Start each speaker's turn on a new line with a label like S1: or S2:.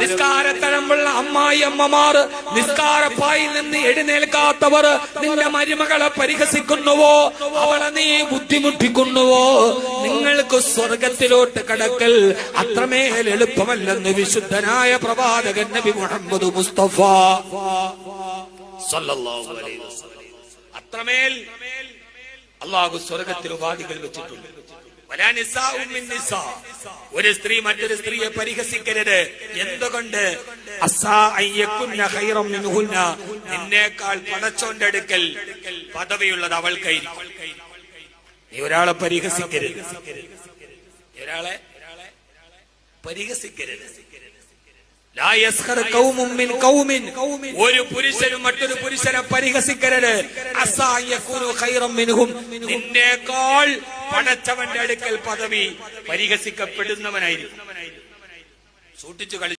S1: നിസ്കാരത്തഴമ്പുള്ള അമ്മായി അമ്മമാർ നിസ്കാരപ്പായി നിന്ന് എഴുന്നേൽക്കാത്തവർ നിന്റെ മരുമകളെ പരിഹസിക്കുന്നുവോ? അവളെ നീ ബുദ്ധിമുട്ടിക്കുന്നുവോ? നിങ്ങൾക്ക് സ്വർഗത്തിലോട്ട് കടക്കൽ അത്രമേൽ എളുപ്പമല്ലെന്ന് വിശുദ്ധനായ പ്രവാചകൻ നബി മുഹമ്മദ് മുസ്തഫ. അത്രമേൽ അള്ളാഹു സ്വർഗത്തിൽ ഉപാധികൾ വെച്ചിട്ടുണ്ട്. ഒരു സ്ത്രീ മറ്റൊരു സ്ത്രീയെ പരിഹസിക്കരുത്. എന്തുകൊണ്ട്. നിന്നേക്കാൾ പടച്ചോന്റെ അടുക്കൽ പദവിയുള്ളത് അവൾക്കായിരിക്കും. നീ ഒരാളെ പരിഹസിക്കരുത്. ഒരാളെ പരിഹസിക്കരുത്. ഒരു പുരുഷനും മറ്റൊരു പുരുഷനെ പരിഹസിക്കരുത്. നിന്നേക്കാൾ പടച്ചവന്റെ അടുക്കൽ പദവി പരിഹസിക്കപ്പെടുന്നവനായിരിക്കും. സൂക്ഷിച്ചു കളി